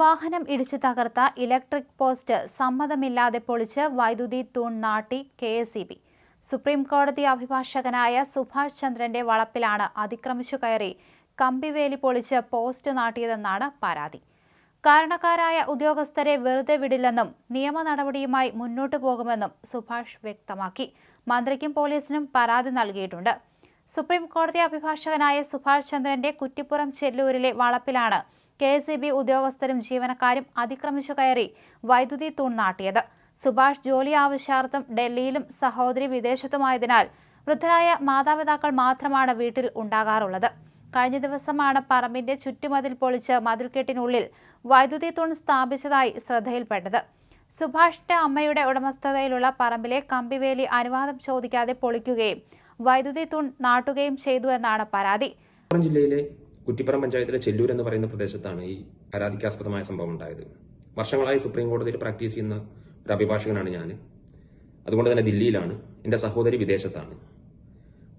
വാഹനം ഇടിച്ചു തകർത്ത ഇലക്ട്രിക് പോസ്റ്റ് സമ്മതമില്ലാതെ പൊളിച്ച് വൈദ്യുതി തൂൺ നാട്ടി K S E B. Supreme കോടതി അഭിഭാഷകനായ സുഭാഷ് ചന്ദ്രന്റെ വളപ്പിലാണ് അതിക്രമിച്ചു കയറി കമ്പിവേലി പൊളിച്ച് പോസ്റ്റ് നാട്ടിയതെന്നാണ് പരാതി. കാരണക്കാരായ ഉദ്യോഗസ്ഥരെ വെറുതെ വിടില്ലെന്നും നിയമ നടപടിയുമായി മുന്നോട്ടു പോകുമെന്നും സുഭാഷ് വ്യക്തമാക്കി. മന്ത്രിക്കും പോലീസിനും പരാതി നൽകിയിട്ടുണ്ട്. സുപ്രീം കോടതി അഭിഭാഷകനായ സുഭാഷ് ചന്ദ്രന്റെ കുറ്റിപ്പുറം ചെല്ലൂരിലെ വളപ്പിലാണ് കെ എസ് ഇ ബി ഉദ്യോഗസ്ഥരും ജീവനക്കാരും അതിക്രമിച്ചു കയറി വൈദ്യുതി തൂൺ നാട്ടിയത്. സുഭാഷ് ജോലി ആവശ്യാർത്ഥം ഡൽഹിയിലും സഹോദരി വിദേശത്തുമായതിനാൽ വൃദ്ധരായ മാതാപിതാക്കൾ മാത്രമാണ് വീട്ടിൽ ഉണ്ടാകാറുള്ളത്. കഴിഞ്ഞ ദിവസമാണ് പറമ്പിന്റെ ചുറ്റുമതിൽ പൊളിച്ച് മതിൽക്കെട്ടിനുള്ളിൽ വൈദ്യുതി തൂൺ സ്ഥാപിച്ചതായി ശ്രദ്ധയിൽപ്പെട്ടത്. സുഭാഷിന്റെ അമ്മയുടെ ഉടമസ്ഥതയിലുള്ള പറമ്പിലെ കമ്പിവേലി അനുവാദം ചോദിക്കാതെ പൊളിക്കുകയും വൈദ്യുതി തൂൺ നാട്ടുകയും ചെയ്തു എന്നാണ് പരാതി. ജില്ലയിലെ കുറ്റിപ്പുറം പഞ്ചായത്തിലെ ചെല്ലൂർ എന്ന് പറയുന്ന പ്രദേശത്താണ് ഈ പരാതിക്കാസ്പദമായ സംഭവം ഉണ്ടായത്. വർഷങ്ങളായി സുപ്രീം കോടതിയിൽ പ്രാക്ടീസ് ചെയ്യുന്ന ഒരു അഭിഭാഷകനാണ് ഞാൻ അതുകൊണ്ട് തന്നെ ദില്ലിയിലാണ് എന്റെ സഹോദരി വിദേശത്താണ്.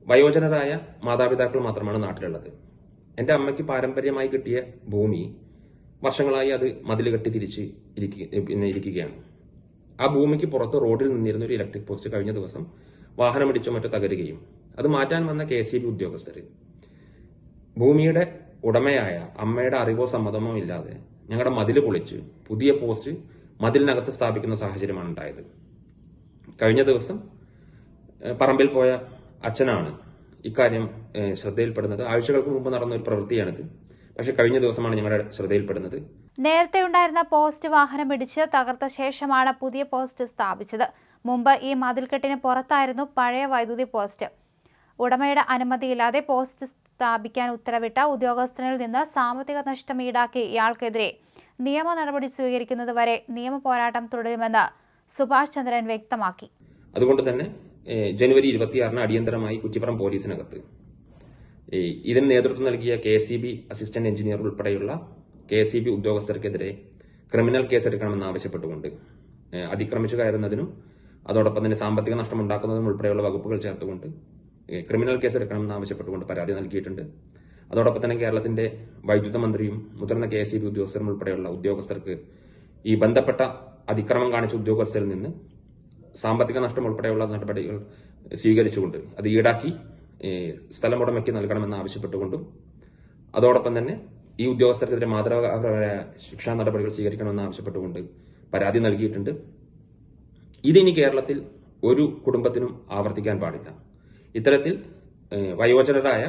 വയോജനരായ മാതാപിതാക്കൾ മാത്രമാണ് നാട്ടിലുള്ളത്. എന്റെ അമ്മയ്ക്ക് പാരമ്പര്യമായി കിട്ടിയ ഭൂമി വർഷങ്ങളായി അത് മതിൽ കെട്ടി തിരിച്ച് ഇരിക്കുകയാണ്. ആ ഭൂമിക്ക് പുറത്ത് റോഡിൽ നിന്നിരുന്ന ഒരു ഇലക്ട്രിക് പോസ്റ്റ് കഴിഞ്ഞ ദിവസം വാഹനമിടിച്ചോ മറ്റോ തകരുകയും അത് മാറ്റാൻ വന്ന കെ സി ബി ഉദ്യോഗസ്ഥര്. ഭൂമിയുടെ ഉടമയായ അമ്മയുടെ അറിവോ സമ്മതമോ ഇല്ലാതെ ഞങ്ങളുടെ മതിൽ പൊളിച്ച് പുതിയ പോസ്റ്റ് മതിലിനകത്ത് സ്ഥാപിക്കുന്ന സാഹചര്യമാണ് ഉണ്ടായത്. കഴിഞ്ഞ ദിവസം പറമ്പിൽ പോയ അച്ഛനാണ് ഇക്കാര്യം ശ്രദ്ധയിൽപ്പെടുന്നത്. ആഴ്ചകൾക്ക് മുമ്പ് നടന്ന ഒരു പ്രവൃത്തിയാണിത്. പക്ഷെ കഴിഞ്ഞ ദിവസമാണ് ഞങ്ങളുടെ ശ്രദ്ധയിൽപ്പെടുന്നത്. നേരത്തെ ഉണ്ടായിരുന്ന പോസ്റ്റ് വാഹനം ഇടിച്ച് തകർത്ത ശേഷമാണ് പുതിയ പോസ്റ്റ് സ്ഥാപിച്ചത്. മുമ്പ് ഈ മതിൽക്കെട്ടിന് പുറത്തായിരുന്നു പഴയ വൈദ്യുതി പോസ്റ്റ്. ഉടമയുടെ അനുമതിയില്ലാതെ പോസ്റ്റ് സ്ഥാപിക്കാൻ ഉത്തരവിട്ട ഉദ്യോഗസ്ഥനിൽ നിന്ന് സാമ്പത്തിക നഷ്ടം ഈടാക്കി ഇയാൾക്കെതിരെ നിയമ നടപടി സ്വീകരിക്കുന്നതുവരെ നിയമ പോരാട്ടം തുടരുമെന്ന് സുഭാഷ് ചന്ദ്രൻ വ്യക്തമാക്കി. അതുകൊണ്ട് തന്നെ ജനുവരി ഇരുപത്തിയാറിന് അടിയന്തരമായി കുറ്റിപ്പുറം പോലീസിനകത്ത് ഇതിന് നേതൃത്വം നൽകിയ K C B assistant engineer ഉൾപ്പെടെയുള്ള കെ സി ബി ഉദ്യോഗസ്ഥർക്കെതിരെ ക്രിമിനൽ കേസ് എടുക്കണമെന്ന് ആവശ്യപ്പെട്ടുകൊണ്ട് അതിക്രമിച്ചു കയറുന്നതിനും അതോടൊപ്പം തന്നെ സാമ്പത്തിക നഷ്ടം ഉണ്ടാക്കുന്നതിനും ഉൾപ്പെടെയുള്ള വകുപ്പുകൾ ചേർത്തുകൊണ്ട് ക്രിമിനൽ കേസ് എടുക്കണമെന്ന് ആവശ്യപ്പെട്ടുകൊണ്ട് പരാതി നൽകിയിട്ടുണ്ട്. അതോടൊപ്പം തന്നെ കേരളത്തിന്റെ വൈദ്യുത മന്ത്രിയും മുതിർന്ന കെ എസ് ഉദ്യോഗസ്ഥരും ഉൾപ്പെടെയുള്ള ഉദ്യോഗസ്ഥർക്ക് ഈ ബന്ധപ്പെട്ട അതിക്രമം കാണിച്ച ഉദ്യോഗസ്ഥരിൽ നിന്ന് സാമ്പത്തിക നഷ്ടം ഉൾപ്പെടെയുള്ള നടപടികൾ സ്വീകരിച്ചുകൊണ്ട് അത് ഈടാക്കി സ്ഥലം സ്ഥലമുടമയ്ക്ക് നൽകണമെന്ന് ആവശ്യപ്പെട്ടുകൊണ്ടും അതോടൊപ്പം തന്നെ ഈ ഉദ്യോഗസ്ഥർക്കെതിരെ മാതൃകാപരമായ ശിക്ഷാ നടപടികൾ സ്വീകരിക്കണമെന്ന് ആവശ്യപ്പെട്ടുകൊണ്ട് പരാതി നൽകിയിട്ടുണ്ട്. ഇതിനി കേരളത്തിൽ ഒരു കുടുംബത്തിനും ആവർത്തിക്കാൻ പാടില്ല. ഇത്തരത്തിൽ വയോജനരായ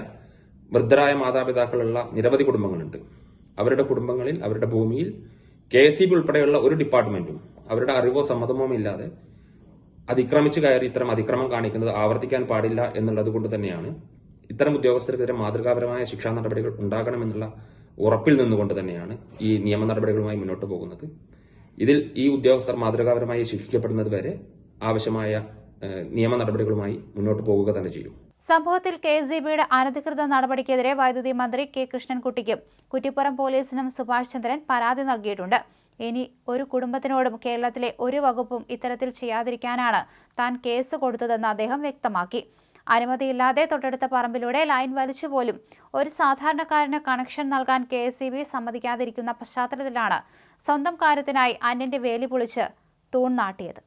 വൃദ്ധരായ മാതാപിതാക്കളുള്ള നിരവധി കുടുംബങ്ങളുണ്ട്. അവരുടെ കുടുംബങ്ങളിൽ അവരുടെ ഭൂമിയിൽ കെ എസ് ഉൾപ്പെടെയുള്ള ഒരു ഡിപ്പാർട്ട്മെന്റും അവരുടെ അറിവോ സമ്മതമോ ഇല്ലാതെ അതിക്രമിച്ചു കയറി ഇത്തരം അതിക്രമം കാണിക്കുന്നത് ആവർത്തിക്കാൻ പാടില്ല എന്നുള്ളത് കൊണ്ട് തന്നെയാണ് ഇത്തരം ഉദ്യോഗസ്ഥർക്കെതിരെ മാതൃകാപരമായ ശിക്ഷാ നടപടികൾ ഉണ്ടാകണമെന്നുള്ള ഉറപ്പിൽ നിന്നുകൊണ്ട് തന്നെയാണ് ഈ നിയമ നടപടികളുമായി മുന്നോട്ട് പോകുന്നത്. ഇതിൽ ഈ ഉദ്യോഗസ്ഥർ മാതൃകാപരമായി ശിക്ഷിക്കപ്പെടുന്നത് വരെ ആവശ്യമായ നിയമ നടപടികളുമായി മുന്നോട്ട് പോകുക തന്നെ ചെയ്യും. സംഭവത്തിൽ കെ എസ് ബിയുടെ അനധികൃത നടപടിക്കെതിരെ വൈദ്യുതി മന്ത്രി കെ കൃഷ്ണൻകുട്ടിക്കും കുറ്റിപ്പുറം പോലീസിനും സുഭാഷ് ചന്ദ്രൻ പരാതി നൽകിയിട്ടുണ്ട്. ഇനി ഒരു കുടുംബത്തിനോടും കേരളത്തിലെ ഒരു വകുപ്പും ഇത്തരത്തിൽ ചെയ്യാതിരിക്കാനാണ് താൻ കേസ് കൊടുത്തതെന്ന് അദ്ദേഹം വ്യക്തമാക്കി. അനുമതിയില്ലാതെ തൊട്ടടുത്ത പറമ്പിലൂടെ ലൈൻ വലിച്ചു പോലും ഒരു സാധാരണക്കാരന് കണക്ഷൻ നൽകാൻ കെ എസ് ബി സമ്മതിക്കാതിരിക്കുന്ന പശ്ചാത്തലത്തിലാണ് സ്വന്തം കാര്യത്തിനായി അന്യന്റെ വേലി പൊളിച്ച് തൂൺ നാട്ടിയത്.